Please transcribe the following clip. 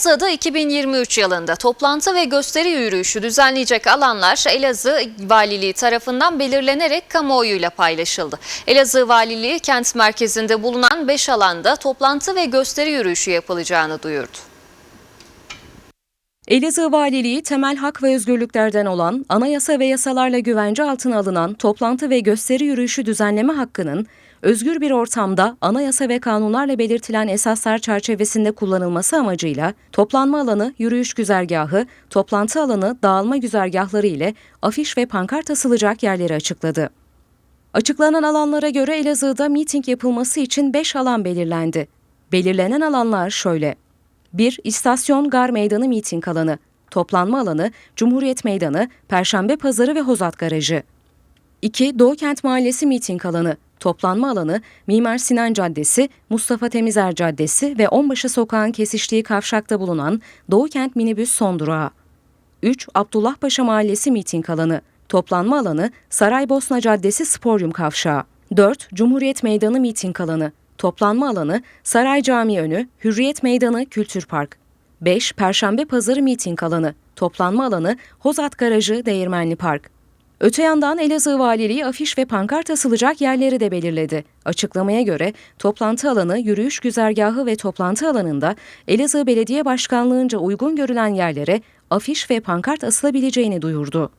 Elazığ'da 2023 yılında toplantı ve gösteri yürüyüşü düzenleyecek alanlar Elazığ Valiliği tarafından belirlenerek kamuoyuyla paylaşıldı. Elazığ Valiliği kent merkezinde bulunan 5 alanda toplantı ve gösteri yürüyüşü yapılacağını duyurdu. Elazığ Valiliği temel hak ve özgürlüklerden olan anayasa ve yasalarla güvence altına alınan toplantı ve gösteri yürüyüşü düzenleme hakkının özgür bir ortamda anayasa ve kanunlarla belirtilen esaslar çerçevesinde kullanılması amacıyla toplanma alanı, yürüyüş güzergahı, toplantı alanı, dağılma güzergahları ile afiş ve pankart asılacak yerleri açıkladı. Açıklanan alanlara göre Elazığ'da miting yapılması için 5 alan belirlendi. Belirlenen alanlar şöyle. 1. İstasyon Gar Meydanı miting alanı. Toplanma alanı Cumhuriyet Meydanı, Perşembe Pazarı ve Hozat Garajı. 2. Doğu Kent Mahallesi miting alanı. Toplanma alanı Mimar Sinan Caddesi, Mustafa Temizer Caddesi ve Onbaşı Sokağı'nın kesiştiği kavşakta bulunan Doğu Kent minibüs son durağı. 3. Abdullahpaşa Mahallesi miting alanı. Toplanma alanı Saraybosna Caddesi Sporyum Kavşağı. 4. Cumhuriyet Meydanı miting alanı. Toplanma alanı Saray Camii önü, Hürriyet Meydanı Kültür Park. 5. Perşembe Pazarı miting alanı. Toplanma alanı Hozat Garajı Değirmenli Park. Öte yandan Elazığ Valiliği afiş ve pankart asılacak yerleri de belirledi. Açıklamaya göre toplantı alanı, yürüyüş güzergahı ve toplantı alanında Elazığ Belediye Başkanlığı'nca uygun görülen yerlere afiş ve pankart asılabileceğini duyurdu.